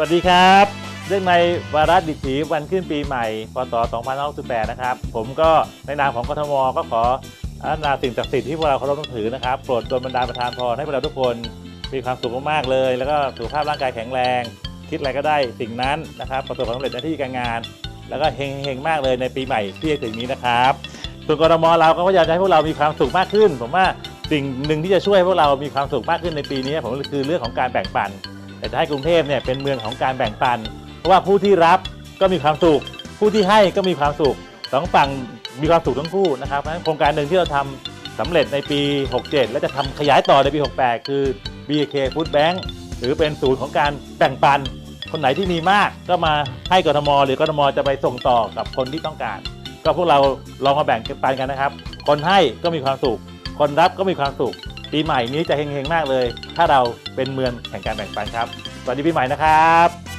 วัสดีครับ เรื่องในวาระดิถีวันขึ้นปีใหม่ พศ 2568 นะครับ ผมก็ในนามของกทมก็ขออาราสิ่งศักดิ์สิทธิ์ที่พวกเราเคารพนับถือนะครับ โปรดดลบันดาลประทานพรให้พวกเราทุกคนมีความสุขมากๆเลย แล้วก็สุขภาพร่างกายแข็งแรง คิดอะไรก็ได้สิ่งนั้นนะครับประสบความสำเร็จในที่การงาน แล้วก็เฮงๆมากเลยในปีใหม่ที่จะถึงนี้นะครับส่วนกรทมเราก็พยายามจะให้พวกเรามีความสุขมากขึ้น ผมว่าสิ่งหนึ่งที่จะช่วยให้พวกเรามีความสุขมากขึ้นในปีนี้ผมคือเรื่องของการแบ่งปัน แต่จะให้กรุงเทพเนี่ยเป็นเมืองของการแบ่งปัน เพราะว่าผู้ที่รับก็มีความสุข ผู้ที่ให้ก็มีความสุขสองฝั่งมีความสุขทั้งคู่นะครับเพราะฉะนั้นโครงการหนึ่งที่เราทำสำเร็จในปี 67 และจะทำขยายต่อในปี 68 คือ BK Food Bank หรือเป็นศูนย์ของการแบ่งปัน คนไหนที่มีมากก็มาให้กทม หรือกทมจะไปส่งต่อกับคนที่ต้องการ ก็พวกเราลองมาแบ่งปันกันนะครับ คนให้ก็มีความสุข คนรับก็มีความสุข ปีใหม่นี้จะเฮงๆมากเลย ถ้าเราเป็นเมืองแห่งการแบ่งปันครับสวัสดีปีใหม่นะครับ